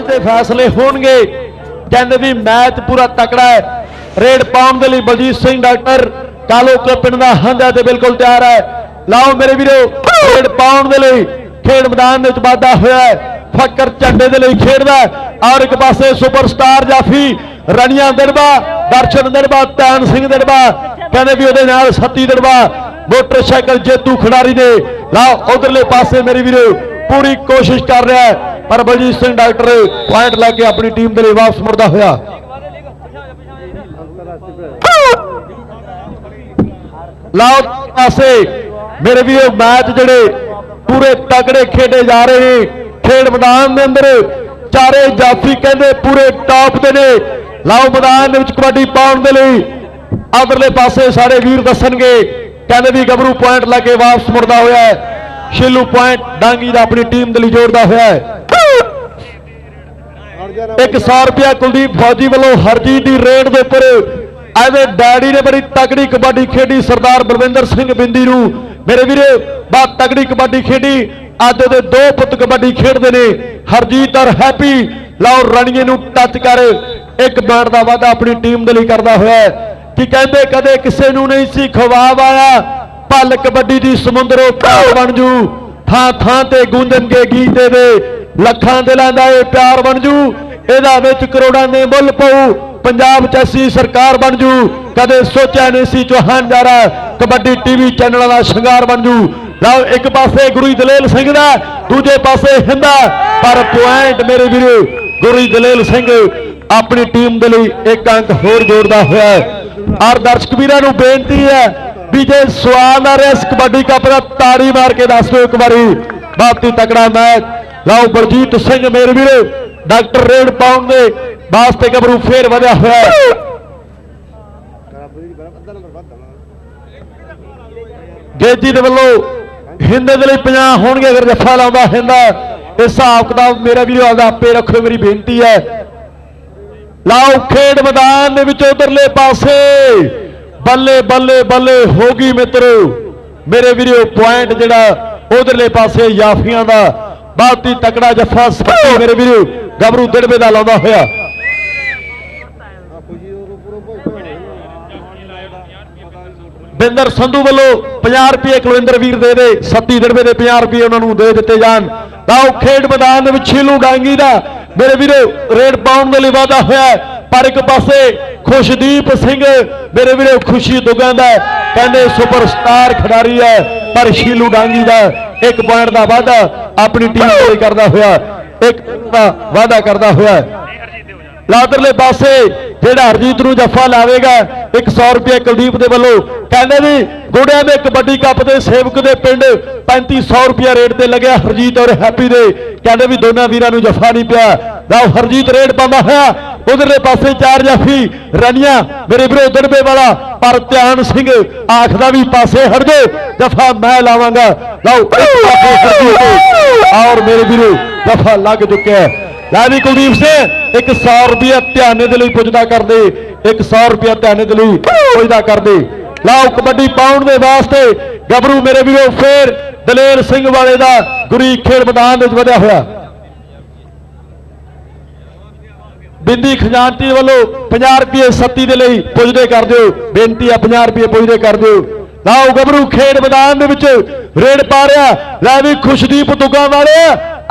Match ਦੇ ਫੈਸਲੇ ਹੋਣਗੇ। ਕਹਿੰਦੇ ਵੀ ਮੈਚ ਪੂਰਾ ਤਕੜਾ ਹੈ। ਰੇਡ ਪਾਉਣ ਦੇ ਲਈ ਬਲਜੀਤ ਸਿੰਘ, ਡਾਕਟਰ ਕਾਲੋ ਕੇ ਦਾ ਹੰਦਾ ਤੇ ਬਿਲਕੁਲ ਤਿਆਰ ਹੈ। ਲਾਓ ਮੇਰੇ ਵੀਰੋ, ਰੇਡ ਪਾਉਣ ਦੇ ਲਈ ਖੇਡ ਮੈਦਾਨ ਦੇ ਵਿੱਚ ਵਾਧਾ ਹੋਇਆ ਹੈ। ਫੱਕਰ ਝੰਡੇ ਦੇ ਲਈ ਖੇਡਦਾ ਔਰ ਇੱਕ ਪਾਸੇ ਸੁਪਰਸਟਾਰ ਜਾਫੀ, ਰਣੀਆਂ ਦਿੜਬਾ, ਦਰਸ਼ਨ ਦਿੜਬਾ, ਧਿਆਨ ਸਿੰਘ ਦਿੜਬਾ। ਕਹਿੰਦੇ ਵੀ ਉਹਦੇ ਨਾਲ ਸੱਤੀ ਦਿੜਬਾ, ਮੋਟਰਸਾਈਕਲ ਜੇਤੂ ਖਿਡਾਰੀ ਨੇ ਲਾਓ, ਉਧਰਲੇ ਪਾਸੇ ਮੇਰੇ ਵੀਰੋ, ਪੂਰੀ ਕੋਸ਼ਿਸ਼ ਕਰ ਰਿਹਾ ਹੈ। ਪਰਬਲਜੀਤ ਸਿੰਘ ਡਾਕਟਰ ਪੁਆਇੰਟ ਲੈ ਕੇ ਆਪਣੀ ਟੀਮ ਦੇ ਲਈ ਵਾਪਸ ਮੁੜਦਾ ਹੋਇਆ। ਲਾਓ ਪਾਸੇ। ਮੇਰੇ ਵੀ ਉਹ ਮੈਚ ਜਿਹੜੇ ਪੂਰੇ ਤਕੜੇ ਖੇਡੇ ਜਾ ਰਹੇ ਨੇ। ਖੇਡ ਮੈਦਾਨ ਦੇ ਅੰਦਰ ਚਾਰੇ ਜਾਫੀ ਕਹਿੰਦੇ ਪੂਰੇ ਟਾਪ ਦੇ ਨੇ। ਲਾਓ ਮੈਦਾਨ ਦੇ ਵਿੱਚ ਕਬੱਡੀ ਪਾਉਣ ਦੇ ਲਈ ਅਗਰਲੇ ਪਾਸੇ ਸਾਡੇ ਵੀਰ ਦੱਸਣਗੇ। ਕਹਿੰਦੇ ਵੀ ਗੱਭਰੂ ਪੁਆਇੰਟ ਲੈ ਕੇ ਵਾਪਸ ਮੁੜਦਾ ਹੋਇਆ ਹੈ। ਸ਼ਿਲੂ ਪੁਆਇੰਟ ਡਾਂਗੀ ਦਾ ਆਪਣੀ ਟੀਮ ਦੇ ਲਈ ਜੋੜਦਾ ਹੋਇਆ ਹੈ। 100 ਰੁਪਿਆ ਕੁਲਦੀਪ ਫੌਜੀ ਵੱਲੋਂ ਹਰਜੀਤ ਦੀ ਰੇਡ ਦੇ ਉੱਪਰ ਐਵੇਂ ਡੈਡੀ ਨੇ ਬੜੀ ਤਕੜੀ ਕਬੱਡੀ ਖੇਡੀ ਸਰਦਾਰ ਬਲਵਿੰਦਰ ਸਿੰਘ ਬਿੰਦੀ ਨੂੰ ਮੇਰੇ ਵੀਰੇ ਬਹੁਤ ਤਕੜੀ ਕਬੱਡੀ ਖੇਡੀ। ਅੱਜ ਉਹਦੇ ਦੋ ਪੁੱਤ ਕਬੱਡੀ ਖੇਡਦੇ ਨੇ ਹਰਜੀਤ ਔਰ ਹੈਪੀ। ਲਾਓ ਰਣੀਏ ਨੂੰ ਟੱਚ ਕਰ। ਇੱਕ ਬੈਂਡ ਦਾ ਵਾਅਦਾ ਆਪਣੀ ਟੀਮ ਦੇ ਲਈ ਕਰਦਾ ਹੋਇਆ ਕਿ ਕਹਿੰਦੇ ਕਦੇ ਕਿਸੇ ਨੂੰ ਨਹੀਂ ਸੀ ਖਵਾਬ ਆਇਆ। ਪਲ ਕਬੱਡੀ ਦੀ ਸਮੁੰਦਰੋਂ ਪਾਰ ਬਣ ਜੂ। ਥਾਂ ਥਾਂ ਤੇ ਗੂੰਜਣਗੇ ਗੀਤੇ ਦੇ ਲੱਖਾਂ ਦਿਲਾਂ ਦਾ ਇਹ ਪਿਆਰ ਬਣ ਜੂ। ਇਹਦਾ ਵਿੱਚ ਕਰੋੜਾਂ ਦੇ ਮੁੱਲ ਪਊ। ਪੰਜਾਬ ਚ ਐਸੀ ਸਰਕਾਰ ਬਣ ਜੂ। ਕਦੇ ਸੋਚਿਆ ਨਹੀਂ ਸੀ ਚੌਹਾਨ ਜਾਰਾ ਕਬੱਡੀ ਟੀਵੀ ਚੈਨਲਾਂ ਦਾ ਸ਼ਿੰਗਾਰ ਬਣ ਜੂ। ਲਓ, ਇੱਕ ਪਾਸੇ ਗੁਰੂ ਦਲੇਲ ਸਿੰਘ ਦਾ, ਦੂਜੇ ਪਾਸੇ ਹਿੰਦਾ ਪਰ ਪੁਆਇੰਟ ਮੇਰੇ ਵੀਰੋ, ਗੁਰੂ ਦਲੇਲ ਸਿੰਘ ਆਪਣੀ ਟੀਮ ਦੇ ਲਈ ਇੱਕ ਅੰਕ ਹੋਰ ਜੋੜਦਾ ਹੋਇਆ ਹੈ। ਔਰ ਦਰਸ਼ਕ ਵੀਰਾਂ ਨੂੰ ਬੇਨਤੀ ਹੈ ਵੀ ਜੇ ਸਵਾਲ ਆ ਰਿਹਾ ਇਸ ਕਬੱਡੀ ਕੱਪ ਦਾ, ਤਾੜੀ ਮਾਰ ਕੇ ਦੱਸ ਦਿਓ ਇੱਕ ਵਾਰੀ। ਬਹੁਤ ਹੀ ਤਕੜਾ ਮੈਚ। ਲਓ ਬਲਜੀਤ ਸਿੰਘ ਮੇਰੇ ਵੀਰੋ, ਡਾਕਟਰ ਰੇਡ ਪਾਉਣ ਦੇ ਵਾਸਤੇ ਗੱਭਰੂ ਫੇਰ ਵਧਿਆ ਹੋਇਆ ਹੈ। ਗੇਜੀ ਦੇ ਵੱਲੋਂ ਹਿੰਦ ਦੇ ਲਈ 50 ਹੋਣਗੇ, ਅਗਰ ਜੱਫਾ ਲਾਉਂਦਾ ਹਿੰਦਾ ਇਹ ਹਿਸਾਬ ਕਿਤਾਬ ਮੇਰਾ ਵੀਰੋ ਆਪਦਾ ਆਪੇ ਰੱਖੋ, ਮੇਰੀ ਬੇਨਤੀ ਹੈ। ਲਾਓ ਖੇਡ ਮੈਦਾਨ ਦੇ ਵਿੱਚ ਉਧਰਲੇ ਪਾਸੇ, ਬੱਲੇ ਬੱਲੇ ਬੱਲੇ ਹੋ ਗਈ ਮਿੱਤਰੋ। ਮੇਰੇ ਵੀਰੋ ਪੁਆਇੰਟ ਜਿਹੜਾ ਉਧਰਲੇ ਪਾਸੇ ਯਾਫੀਆਂ ਦਾ ਬਹੁਤ ਹੀ ਤਕੜਾ ਜੱਫਾ ਸੱਤੇ ਮੇਰੇ ਵੀਰੋ ਗਬਰੂ ਦਿੜਵੇ ਦਾ ਲਾਉਂਦਾ ਹੋਇਆ। ਬਿੰਦਰ ਸੰਧੂ ਵੱਲੋਂ 50 ਰੁਪਏ ਕੁਲਵਿੰਦਰ ਵੀਰ ਦੇ ਦੇ 37 ਦਿੜਵੇ ਦੇ 50 ਰੁਪਏ ਉਹਨਾਂ ਨੂੰ ਦੇ ਦਿੱਤੇ ਜਾਣ। ਲਾਓ ਖੇਡ ਮੈਦਾਨ ਦੇ ਵਿੱਚ ਛੀਲੂ ਡਾਂਗੀ ਦਾ, ਮੇਰੇ ਵੀਰੋ, ਰੇਡ ਪਾਉਣ ਦੇ ਲਈ ਵਾਅਦਾ ਹੋਇਆ ਪਰ ਇੱਕ ਪਾਸੇ ਖੁਸ਼ਦੀਪ ਸਿੰਘ, ਮੇਰੇ ਵੀਰੋ, ਖੁਸ਼ੀ ਦੁਗਾਂ ਦਾ ਕਹਿੰਦੇ ਸੁਪਰਸਟਾਰ ਖਿਡਾਰੀ ਹੈ, ਪਰ ਸ਼ੀਲੂ ਡਾਂਗੀ ਦਾ ਇੱਕ ਪੁਆਇੰਟ ਦਾ ਵਾਧਾ ਆਪਣੀ ਟੀਮ ਦੇ ਕਰਦਾ ਹੋਇਆ, ਇੱਕ ਦਾ ਵਾਅਦਾ ਕਰਦਾ ਹੋਇਆ। ਲਾਦਰਲੇ ਪਾਸੇ ਜਿਹੜਾ ਹਰਜੀਤ ਨੂੰ ਜੱਫਾ ਲਾਵੇਗਾ 100 ਰੁਪਏ ਕੁਲਦੀਪ ਦੇ ਵੱਲੋਂ। ਕਹਿੰਦੇ ਵੀ ਗੁੜਿਆਂ ਦੇ ਕਬੱਡੀ ਕੱਪ ਦੇ ਸੇਵਕ ਦੇ ਪਿੰਡ 3500 ਰੁਪਏ ਰੇਟ ਤੇ ਲੱਗਿਆ ਹਰਜੀਤ ਔਰ ਹੈਪੀ ਦੇ। ਕਹਿੰਦੇ ਵੀ ਦੋਨਾਂ ਵੀਰਾਂ ਨੂੰ ਜੱਫਾ ਨਹੀਂ ਪਿਆ। ਲਓ, ਹਰਜੀਤ ਰੇਡ ਪਾਉਂਦਾ ਹੋਇਆ। ਉਧਰਲੇ ਪਾਸੇ ਚਾਰ ਜਾਫੀ ਰਣੀਆਂ, ਮੇਰੇ ਵੀਰੋ ਦੜਬੇ ਵਾਲਾ, ਪਰ ਧਿਆਨ ਸਿੰਘ ਆਖਦਾ ਵੀ ਪਾਸੇ ਹਟ ਜਾਓ, ਜੱਫਾ ਮੈਂ ਲਾਵਾਂਗਾ। ਲਓ, ਇੱਕ ਪਾਸੇ ਹਰਜੀਤ ਔਰ ਮੇਰੇ ਵੀਰੋ ਦਫ਼ਾ ਲੱਗ ਚੁੱਕਿਆ ਹੈ ਲੈ ਵੀ ਕੁਲਦੀਪ ਸਿੰਘ ਇੱਕ 100 ਰੁਪਿਆ ਧਿਆਨੇ ਦੇ ਲਈ ਪੁੱਜਦਾ ਕਰਦੇ ਇੱਕ 100 ਰੁਪਿਆ ਧਿਆਨੇ ਦੇ ਲਈ ਪੁੱਜਦਾ ਕਰਦੇ ਲਾਓ ਕਬੱਡੀ ਪਾਉਣ ਦੇ ਵਾਸਤੇ ਗੱਭਰੂ ਮੇਰੇ ਵੀਰੋ ਫੇਰ ਦਲੇਰ ਸਿੰਘ ਵਾਲੇ ਦਾ ਗੁਰੀ ਖੇਡ ਮੈਦਾਨ ਵਿੱਚ ਵਧਿਆ ਹੋਇਆ ਬਿੰਦੀ ਖਜ਼ਾਨਤੀ ਵੱਲੋਂ 50 ਰੁਪਏ ਸੱਤੀ ਦੇ ਲਈ ਪੁੱਜਦੇ ਕਰ ਦਿਓ ਬੇਨਤੀ ਆ 50 ਰੁਪਏ ਪੁੱਜਦੇ ਕਰ ਦਿਓ ਲਾਓ ਗੱਭਰੂ ਖੇਡ ਮੈਦਾਨ ਦੇ ਵਿੱਚ ਰੇਡ ਪਾ ਰਿਹਾ। ਲੈ ਵੀ ਖੁਸ਼ਦੀਪ ਦੁੱਗਾ ਵਾਲੇ,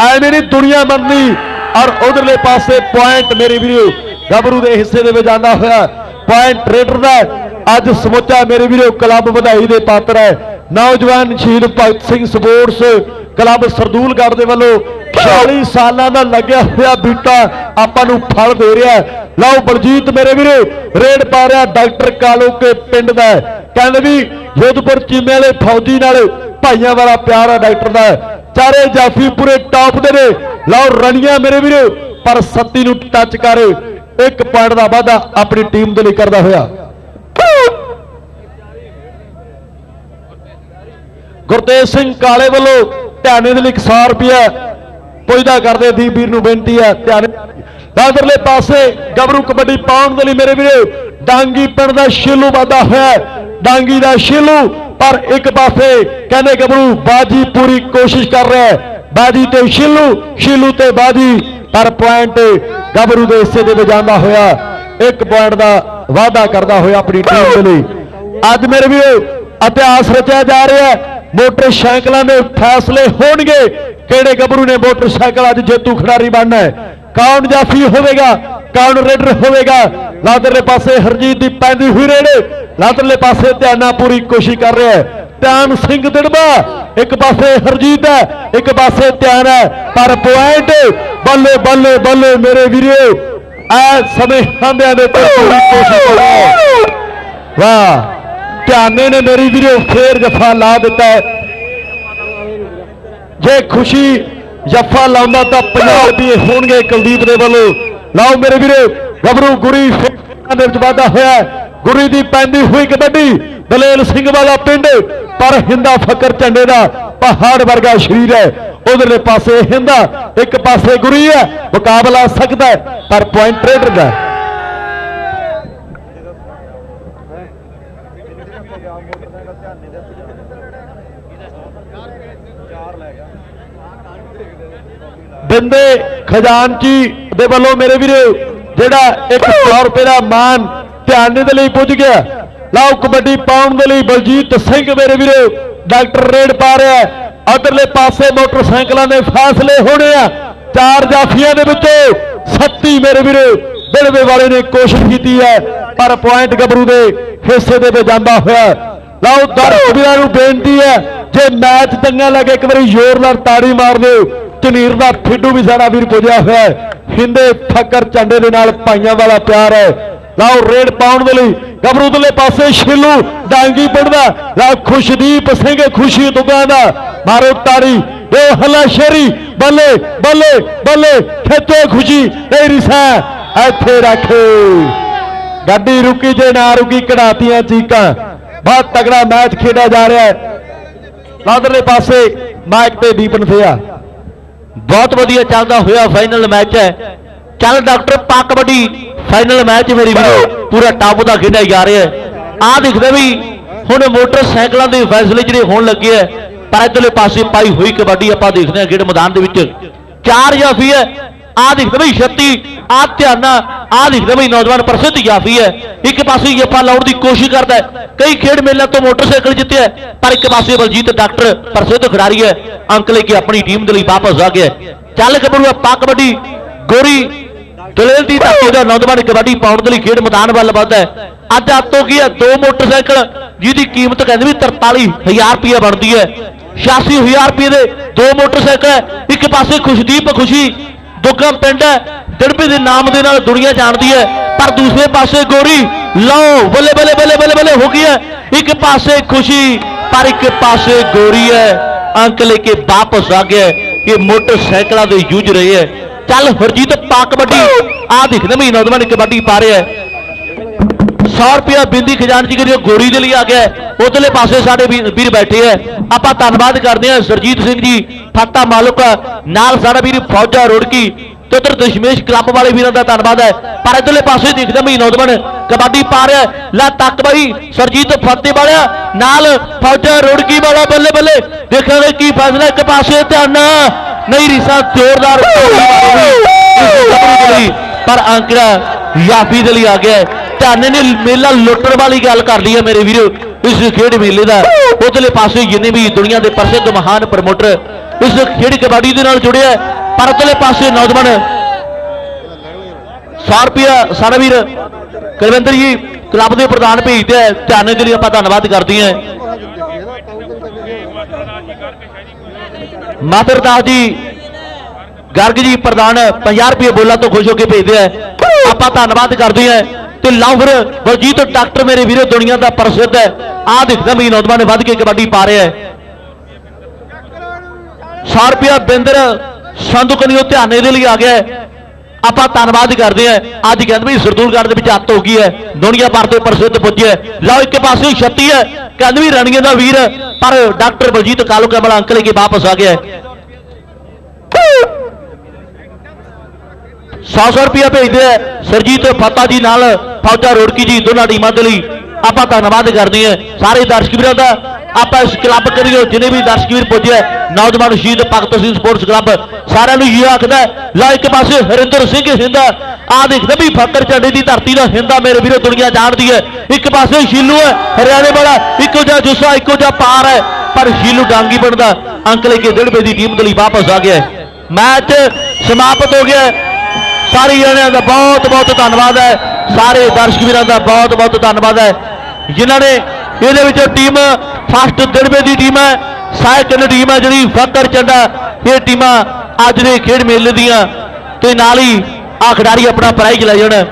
ਐਵੇਂ ਨਹੀਂ ਦੁਨੀਆ ਮੰਨਦੀ। ਔਰ ਉਧਰਲੇ ਪਾਸੇ ਪੁਆਇੰਟ ਮੇਰੇ ਵੀਰੋ, ਗੱਭਰੂ ਦੇ ਹਿੱਸੇ ਦੇ ਵਿੱਚ ਆਂਦਾ ਹੋਇਆ ਪੁਆਇੰਟ ਰੇਡਰ ਦਾ। ਅੱਜ ਸਮੁੱਚਾ ਮੇਰੇ ਵੀਰੋ ਕਲੱਬ ਵਧਾਈ ਦੇ ਪਾਤਰ ਹੈ। ਨੌਜਵਾਨ ਸ਼ਹੀਦ ਭਗਤ ਸਿੰਘ ਸਪੋਰਟਸ ਕਲੱਬ ਸਰਦੂਲਗੜ੍ਹ ਦੇ ਵੱਲੋਂ 40 ਸਾਲਾਂ ਦਾ ਲੱਗਿਆ ਹੋਇਆ ਬੀਟਾ ਆਪਾਂ ਨੂੰ ਫਲ ਦੇ ਰਿਹਾ ਹੈ। ਲਓ ਬਲਜੀਤ ਮੇਰੇ ਵੀਰੇ, ਰੇਡ ਪਾ ਰਿਹਾ ਡਾਕਟਰ ਕਾਲੋ ਕੇ ਪਿੰਡ ਦਾ ਹੈ। ਕਹਿੰਦੇ ਵੀ ਯੋਧਪੁਰ ਚੀਮੇ ਵਾਲੇ ਫੌਜੀ ਨਾਲ ਭਾਈਆਂ ਵਾਲਾ ਪਿਆਰ ਹੈ ਡਾਕਟਰ ਦਾ ਚਾਰੇ ਜਾਫੀ ਪੂਰੇ ਟਾਪ ਦੇ ਨੇ ਲਓ ਰਣੀਆਂ ਮੇਰੇ ਵੀਰੇ, ਪਰ ਸੱਤੀ ਨੂੰ ਟੱਚ ਕਰ ਇੱਕ ਪੁਆਇੰਟ ਦਾ ਵਾਧਾ ਆਪਣੀ ਟੀਮ ਦੇ ਲਈ ਕਰਦਾ ਹੋਇਆ ਗੁਰਤੇਜ ਸਿੰਘ ਕਾਲੇ ਵੱਲੋਂ ਧਿਆਨੇ ਦੇ ਲਈ 100 ਰੁਪਇਆ ਪੁੱਜਦਾ ਕਰਦੇ ਦੀਪ ਵੀਰ ਨੂੰ ਬੇਨਤੀ ਹੈ ਧਿਆਨ ਦਾਦਰਲੇ ਪਾਸੇ ਗੱਭਰੂ ਕਬੱਡੀ ਪਾਉਣ ਦੇ ਲਈ ਮੇਰੇ ਵੀਰੋ, ਡਾਂਗੀ ਪਿੰਡ ਦਾ ਸ਼ੀਲੂ ਵਾਦਾ ਹੋਇਆ ਡਾਂਗੀ ਦਾ ਸ਼ੀਲੂ, ਪਰ ਇੱਕ ਪਾਸੇ ਕਹਿੰਦੇ ਗੱਭਰੂ ਬਾਜੀ ਪੂਰੀ ਕੋਸ਼ਿਸ਼ ਕਰ ਰਿਹਾ ਹੈ। ਬਾਜੀ ਤੇ ਸ਼ਿਲੂ ਸ਼ਿਲੂ ਤੇ ਬਾਜੀ, ਪਰ ਪੁਆਇੰਟ ਗੱਭਰੂ ਦੇ ਹਿੱਸੇ ਦੇ ਵਿੱਚ ਜਾਂਦਾ ਹੋਇਆ। ਇੱਕ ਪੁਆਇੰਟ ਦਾ ਵਾਅਦਾ ਕਰਦਾ ਹੋਇਆ ਆਪਣੀ ਟੀਮ ਦੇ ਲਈ। ਅੱਜ ਮੇਰੇ ਵੀਰੋ, ਇਤਿਹਾਸ ਰਚਿਆ ਜਾ ਰਿਹਾ ਹੈ। ਮੋਟਰਸਾਈਕਲਾਂ ਦੇ ਫੈਸਲੇ ਹੋਣਗੇ। ਕਿਹੜੇ ਗੱਭਰੂ ਨੇ ਮੋਟਰਸਾਈਕਲ ਅੱਜ ਜੇਤੂ ਖਿਡਾਰੀ ਬਣਨਾ ਹੈ? ਕੌਣ ਜਾਫੀ ਹੋਵੇਗਾ? ਕੌਣ ਰੇਡਰ ਹੋਵੇਗਾ? ਲਾਦਰਲੇ ਪਾਸੇ ਹਰਜੀਤ ਦੀ ਪੈਂਦੀ ਹੋਈ ਰੇੜੇ ਲਾਦਰਲੇ ਪਾਸੇ ਧਿਆਨਾ ਪੂਰੀ ਕੋਸ਼ਿਸ਼ ਕਰ ਰਿਹਾ ਹੈ। ਧਿਆਨ ਸਿੰਘ ਦਿੜਬਾ, ਇੱਕ ਪਾਸੇ ਹਰਜੀਤ ਹੈ, ਇੱਕ ਪਾਸੇ ਧਿਆਨ ਹੈ। ਪਰ ਪੁਆਇੰਟ, ਬੱਲੇ ਬੱਲੇ ਬੱਲੇ ਮੇਰੇ ਵੀਰੋ, ਐ ਸਮੇਂ ਆਂਦਿਆਂ ਦੇ ਤੇ ਪੂਰੀ ਕੋਸ਼ਿਸ਼ ਕਰੋ ਵਾਹ। ਧਿਆਨੇ ਨੇ ਮੇਰੀ ਵੀਰੋ ਫੇਰ ਜੱਫਾ ਲਾ ਦਿੱਤਾ ਜੇ ਖੁਸ਼ੀ ਜੱਫਾ ਲਾਉਂਦਾ ਤਾਂ 50 ਰੁਪਏ ਹੋਣਗੇ ਕੁਲਦੀਪ ਦੇ ਵੱਲੋਂ। ਲਾਓ ਮੇਰੇ ਵੀਰੋ ਗਬਰੂ ਗੁਰੀ ਫੇਰਾਂ ਦੇ ਵਿੱਚ ਵਾਧਾ ਹੋਇਆ ਹੈ। ਗੁਰੀ ਦੀ ਪੈਂਦੀ ਹੋਈ ਕਬੱਡੀ, ਦਲੇਲ ਸਿੰਘ ਵਾਲਾ ਪਿੰਡ, ਪਰ ਹਿੰਦਾ ਫਕਰ ਝੰਡੇ ਦਾ ਪਹਾੜ ਵਰਗਾ ਸ਼ਰੀਰ ਹੈ। ਉਧਰਲੇ ਪਾਸੇ ਹਿੰਦਾ, ਇੱਕ ਪਾਸੇ ਗੁਰੀ ਹੈ, ਮੁਕਾਬਲਾ ਸਕਦਾ ਪਰ ਪੁਆਇੰਟ ਟ੍ਰੇਡਰ ਦਾ ਹੈ। ਬਿੰਦੇ ਖਜ਼ਾਨਚੀ ਦੇ ਵੱਲੋਂ ਮੇਰੇ ਵੀਰੋ, ਜਿਹੜਾ 100 ਰੁਪਏ ਦਾ ਮਾਨ ਧਿਆਨ ਦੇ ਲਈ ਪੁੱਜ ਗਿਆ ਲਓ ਕਬੱਡੀ ਪਾਉਣ ਦੇ ਲਈ ਬਲਜੀਤ ਸਿੰਘ ਮੇਰੇ ਵੀਰੇ, ਡਾਕਟਰ ਰੇਡ ਪਾ ਰਿਹਾ ਅਧਰਲੇ ਪਾਸੇ ਮੋਟਰਸਾਈਕਲਾਂ ਦੇ ਫੈਸਲੇ ਹੋਣੇ ਆ ਚਾਰ ਜਾਫੀਆਂ ਦੇ ਵਿੱਚੋਂ ਸੱਤੀ ਮੇਰੇ ਵੀਰੇ ਬਿਲਵੇ ਵਾਲੇ ਨੇ ਕੋਸ਼ਿਸ਼ ਕੀਤੀ ਹੈ, ਪਰ ਪੁਆਇੰਟ ਗੱਭਰੂ ਦੇ ਹਿੱਸੇ ਦੇ ਵਿੱਚ ਜਾਂਦਾ ਹੋਇਆ ਹੈ। ਲਓ ਦਰਸ਼ਕ ਨੂੰ ਬੇਨਤੀ ਹੈ, ਜੇ ਮੈਚ ਚੰਗਾ ਲੱਗੇ, ਇੱਕ ਵਾਰੀ ਜ਼ੋਰ ਨਾਲ ਤਾੜੀ ਮਾਰ ਦਿਓ। ਚਨੀਰ ਦਾ ਫਿੱਡੂ ਵੀ ਸਾਡਾ ਵੀਰ ਪੁੱਜਿਆ ਹੋਇਆ ਹੈ। ਹਿੰਦੇ ਫੱਕਰ ਝੰਡੇ ਦੇ ਨਾਲ ਭਾਈਆਂ ਵਾਲਾ ਪਿਆਰ ਹੈ। ਲਓ, ਰੇਡ ਪਾਉਣ ਦੇ ਲਈ ਗਬਰੂ ਦਲੇ ਪਾਸੇ, ਛਿੱਲੂ ਡਾਂਗੀ ਪੜਦਾ ਲਓ, ਖੁਸ਼ਦੀਪ ਸਿੰਘ ਖੁਸ਼ੀ ਦੁਗਾ ਦਾ। ਮਾਰੋ ਤਾੜੀ। ਇਹ ਹੱਲਾ ਸ਼ੇਰੀ। ਬੱਲੇ ਬੱਲੇ ਬੱਲੇ, ਖੇਚੋ ਖੁਸ਼ੀ। ਨਹੀਂ ਰਿਸਾ ਇੱਥੇ ਰੱਖੇ। ਗੱਡੀ ਰੁਕੀ ਜੇ ਨਾ ਰੁਕੀ, ਕਢਾਤੀਆਂ ਚੀਕਾਂ। ਬਹੁਤ ਤਗੜਾ ਮੈਚ ਖੇਡਿਆ ਜਾ ਰਿਹਾ ਹੈ। ਲਾਦਰਲੇ ਪਾਸੇ ਮਾਈਕ ਤੇ ਦੀਪਨ ਸਿਆ। ਬਹੁਤ ਵਧੀਆ ਚੱਲਦਾ ਹੋਇਆ ਫਾਈਨਲ ਮੈਚ ਹੈ। ਚੱਲ ਡਾਕਟਰ ਪਾ ਕਬੱਡੀ ਫਾਈਨਲ ਮੈਚ ਮੇਰੀ ਵੀਰੋ। ਪੂਰਾ ਟਾਪ ਦਾ ਖੇਡਿਆ ਜਾ ਰਿਹਾ ਹੈ। ਆਹ ਦਿਖਦਾ ਵੀ ਹੁਣ ਮੋਟਰਸਾਈਕਲਾਂ ਦੇ ਫੈਸਲੇ ਜਿਹੜੇ ਹੋਣ ਲੱਗੇ ਹੈ, ਪਰ ਇਧਰਲੇ ਪਾਸੇ ਪਾਈ ਹੋਈ ਕਬੱਡੀ ਆਪਾਂ ਦੇਖਦੇ ਹਾਂ, ਖੇਡ ਮੈਦਾਨ ਦੇ ਵਿੱਚ। ਚਾਰ ਜਾਫੀ ਹੈ ਆਹ ਦਿਖਦਾ ਵੀ 36 ਆਹ ਧਿਆਨਾ ਆਹ ਦਿਖਦਾ ਵੀ ਨੌਜਵਾਨ ਪ੍ਰਸਿੱਧ ਜਾਫੀ ਹੈ। ਇੱਕ ਪਾਸੇ ਜੱਫਾ ਲਾਉਣ ਦੀ ਕੋਸ਼ਿਸ਼ ਕਰਦਾ ਹੈ। ਕਈ ਖੇਡ ਮੇਲਿਆਂ ਤੋਂ ਮੋਟਰਸਾਈਕਲ ਜਿੱਤਿਆ ਪਰ ਇੱਕ ਪਾਸੇ ਬਲਜੀਤ ਡਾਕਟਰ ਪ੍ਰਸਿੱਧ ਖਿਡਾਰੀ ਹੈ, ਅੰਕ ਲੈ ਆਪਣੀ ਟੀਮ ਦੇ ਲਈ ਵਾਪਸ ਆ ਗਿਆ ਚੱਲ ਗੱਭਰੂ ਪਾ ਕਬੱਡੀ, ਗੋਰੀ, ਦਲੇਲ ਦੀ ਧਰਤੀ ਦਾ ਨੌਜਵਾਨ ਕਬੱਡੀ ਪਾਉਣ ਦੇ ਲਈ ਖੇਡ ਮੈਦਾਨ ਵੱਲ ਵੱਧਦਾ ਹੈ। ਅੱਜ ਆਤੋਂ ਕੀ ਹੈ ਦੋ ਮੋਟਰਸਾਈਕਲ, ਜਿਹਦੀ ਕੀਮਤ ਕਹਿੰਦੇ ਵੀ 43000 ਰੁਪਏ ਬਣਦੀ ਹੈ। 86000 ਰੁਪਏ ਦੇ ਦੋ ਮੋਟਰਸਾਈਕਲ ਹੈ। ਇੱਕ ਪਾਸੇ ਖੁਸ਼ਦੀਪ ਖੁਸ਼ੀ ਦੁੱਗਮ ਪਿੰਡ ਹੈ। ਦਿੜਬੇ ਦੇ ਨਾਮ ਦੇ ਨਾਲ ਦੁਨੀਆ ਜਾਣਦੀ ਹੈ। ਪਰ ਦੂਸਰੇ ਪਾਸੇ ਗੋਰੀ, ਲਓ, ਬੱਲੇ ਬੱਲੇ ਬੱਲੇ ਬੱਲੇ ਬੱਲੇ ਹੋ ਗਈ ਹੈ। ਇੱਕ ਪਾਸੇ ਖੁਸ਼ੀ, ਪਰ ਇੱਕ ਪਾਸੇ ਗੋਰੀ ਹੈ। ਅੰਕ ਲੈ ਕੇ ਵਾਪਸ ਆ ਗਿਆ ਇਹ ਮੋਟਰਸਾਈਕਲਾਂ ਦੇ ਜੂਝ ਰਹੇ ਹੈ। ਚੱਲ ਹਰਜੀਤ ਪਾ ਕਬੱਡੀ ਆ ਦਿਖਦਾ ਵੀ ਨੌਜਵਾਨ ਕਬੱਡੀ ਪਾ ਰਿਹਾ ਹੈ। 100 ਰੁਪਿਆ ਬਿੰਦੀ ਖਜ਼ਾਨਚੀ ਕਰੀ ਗੋਰੀ ਦੇ ਲਈ ਆ ਗਿਆ ਉਧਰਲੇ ਪਾਸੇ ਸਾਡੇ ਵੀਰ ਬੈਠੇ ਹੈ ਆਪਾਂ ਧੰਨਵਾਦ ਕਰਦੇ ਹਾਂ ਸਰਜੀਤ ਸਿੰਘ ਜੀ ਫਾਤਾ ਮਾਲਕ, ਨਾਲ ਸਾਡਾ ਵੀਰ ਫੌਜਾ ਰੁੜਕੀ ਤੇ ਉਧਰ ਦਸ਼ਮੇਸ਼ ਕਲੱਬ ਵਾਲੇ ਵੀਰਾਂ ਦਾ ਧੰਨਵਾਦ ਹੈ। ਪਰ ਇਧਰਲੇ ਪਾਸੇ ਦਿਖਦਾ ਵੀ ਨੌਜਵਾਨ ਕਬੱਡੀ ਪਾ ਰਿਹਾ ਹੈ। ਲੈ ਤੱਕ ਬਾਈ ਸਰਜੀਤ ਫੱਤੇ ਵਾਲਿਆ, ਨਾਲ ਫੌਜਾ ਰੁੜਕੀ ਵਾਲਾ ਬੱਲੇ ਬੱਲੇ। ਦੇਖਾਂਗੇ ਕੀ ਫੈਸਲਾ ਇੱਕ ਪਾਸੇ ਧਿਆਨ ਨਹੀਂ ਰਿਸਾ ਜ਼ੋਰਦਾਰ ਪਰ ਅੰਕੜਾ ਯਾਫੀ ਦੇ ਲਈ ਆ ਗਿਆ ਧਿਆਨ ਨੇ ਮੇਲਾ ਲੁੱਟਣ ਵਾਲੀ ਗੱਲ ਕਰ ਲਈ ਹੈ ਮੇਰੇ ਵੀਰੋ। ਇਸ ਖੇਡ ਮੇਲੇ ਦਾ ਉਧਰਲੇ ਪਾਸੇ ਜਿੰਨੇ ਵੀ ਦੁਨੀਆ ਦੇ ਪ੍ਰਸਿੱਧ ਮਹਾਨ ਪ੍ਰਮੋਟਰ ਇਸ ਖੇਡ ਕਬੱਡੀ ਦੇ ਨਾਲ ਜੁੜਿਆ ਹੈ। ਪਰ ਉਧਰਲੇ ਪਾਸੇ ਨੌਜਵਾਨ 100 ਰੁਪਿਆ ਸਾਡਾ ਵੀਰ ਕੁਲਵਿੰਦਰ ਜੀ ਕਲੱਬ ਦੇ ਪ੍ਰਧਾਨ ਭੇਜਦੇ ਆ ਧਿਆਨ ਦੇ ਲਈ ਆਪਾਂ ਧੰਨਵਾਦ ਕਰਦੇ ਹਾਂ ਮਾਤਰਦਾਸ ਜੀ, ਗਰਗ ਜੀ ਪ੍ਰਧਾਨ 50 ਰੁਪਏ ਬੋਲਾ ਤੋਂ ਖੁਸ਼ ਹੋ ਕੇ ਭੇਜਦੇ ਆ ਆਪਾਂ ਧੰਨਵਾਦ ਕਰਦੇ ਆ ਤੇ ਲਓ ਫਿਰ ਬਲਜੀਤ ਡਾਕਟਰ ਮੇਰੇ ਵੀਰੋ, ਦੁਨੀਆ ਦਾ ਪ੍ਰਸਿੱਧ ਹੈ। ਆਹ ਦਿਖਦਾ ਵੀ ਨੌਜਵਾਨ ਵੱਧ ਕੇ ਕਬੱਡੀ ਪਾ ਰਿਹਾ ਹੈ। 100 ਰੁਪਿਆ ਬਿੰਦਰ ਸੰਧੂ ਉਹ ਧਿਆਨੇ ਦੇ ਲਈ ਆ ਗਿਆ ਆਪਾਂ ਧੰਨਵਾਦ ਕਰਦੇ ਆ ਅੱਜ ਕਹਿੰਦੇ ਵੀ ਸਰਦੂਲਗੜ੍ਹ ਦੇ ਵਿੱਚ ਹੱਤ ਹੋ ਗਈ ਹੈ। ਦੁਨੀਆ ਭਰ ਤੋਂ ਪ੍ਰਸਿੱਧ ਪੁੱਜਿਆ ਲਓ ਇੱਕ ਪਾਸੇ 36 ਹੈ। ਕਹਿੰਦੇ ਵੀ ਰਣੀਏ ਦਾ ਵੀਰ, ਪਰ ਡਾਕਟਰ ਬਲਜੀਤ ਕਾਲੂ ਕਮਲ ਅੰਕ ਲੈ ਕੇ ਵਾਪਸ ਆ ਗਿਆ ਹੈ 100 ਰੁਪਿਆ ਭੇਜਦੇ ਆ। ਸਰਜੀਤ ਫਤਾ ਜੀ ਨਾਲ ਫੌਜਾ ਰੋੜਕੀ ਜੀ, ਦੋਨਾਂ ਟੀਮਾਂ ਦੇ ਲਈ ਆਪਾਂ ਧੰਨਵਾਦ ਕਰਦੇ ਹਾਂ। ਸਾਰੇ ਦਰਸ਼ਕ ਵੀਰਾਂ ਦਾ ਆਪਾਂ ਇਸ ਕਲੱਬ ਕਰੀਓ ਜਿਨੇ ਵੀ ਦਰਸ਼ਕ ਵੀਰ ਪੁੱਜਿਆ ਨੌਜਵਾਨ ਸ਼ਹੀਦ ਭਗਤ ਸਿੰਘ ਸਪੋਰਟਸ ਕਲੱਬ ਸਾਰਿਆਂ ਨੂੰ ਇਹ ਆਖਦਾ ਲਾ ਇੱਕ ਪਾਸੇ ਹਰਿੰਦਰ ਸਿੰਘ ਹਿੰਦਾ ਆ ਦੇਖਦੇ ਵੀ ਫੱਕਰ ਝੰਡੇ ਦੀ ਧਰਤੀ ਦਾ ਹਿੰਦਾ ਮੇਰੇ ਵੀਰੋ, ਦੁਨੀਆ ਜਾਣਦੀ ਹੈ। ਇੱਕ ਪਾਸੇ ਸ਼ੀਲੂ ਹੈ, ਹਰਿਆਣੇ ਵਾਲਾ, ਇੱਕੋ ਜਿਹਾ ਜੁੱਸਾ, ਇੱਕੋ ਜਿਹਾ ਪਾਰ ਹੈ, ਪਰ ਸ਼ੀਲੂ ਡਾਂਗੀ ਬਣਦਾ। ਅੰਕਲੇ ਕੇ ਡੇਢ ਦੀ ਟੀਮ ਦੇ ਲਈ ਵਾਪਸ ਆ ਗਿਆ ਮੈਚ ਸਮਾਪਤ ਹੋ ਗਿਆ ਸਾਰੇ ਜਣਿਆਂ ਦਾ ਬਹੁਤ ਬਹੁਤ ਧੰਨਵਾਦ ਹੈ। ਸਾਰੇ ਦਰਸ਼ਕ ਵੀਰਾਂ ਦਾ ਬਹੁਤ ਬਹੁਤ ਧੰਨਵਾਦ ਹੈ। ਜਿਨ੍ਹਾਂ ਨੇ ਇਹਦੇ ਵਿੱਚੋਂ ਟੀਮ ਫਸਟ ਦਿੜਵੇ ਦੀ ਟੀਮ ਹੈ ਸੈਕੰਡ ਟੀਮ ਹੈ, ਜਿਹੜੀ ਫੱਕਰ ਚੱਡਾ, ਇਹ ਟੀਮਾਂ ਅੱਜ ਦੇ ਖੇਡ ਮੇਲੇ ਦੀਆਂ। ਤੇ ਨਾਲ ਹੀ ਆ ਖਿਡਾਰੀ ਆਪਣਾ ਪ੍ਰਾਈਜ਼ ਲੈ ਜਾਣ।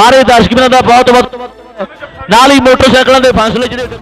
ਸਾਰੇ ਦਰਸ਼ਕ ਵੀਰਾਂ ਦਾ ਬਹੁਤ ਬਹੁਤ ਨਾਲ ਹੀ ਮੋਟਰਸਾਈਕਲਾਂ ਦੇ ਫਾਸਲੇ ਜਿਹੜੇ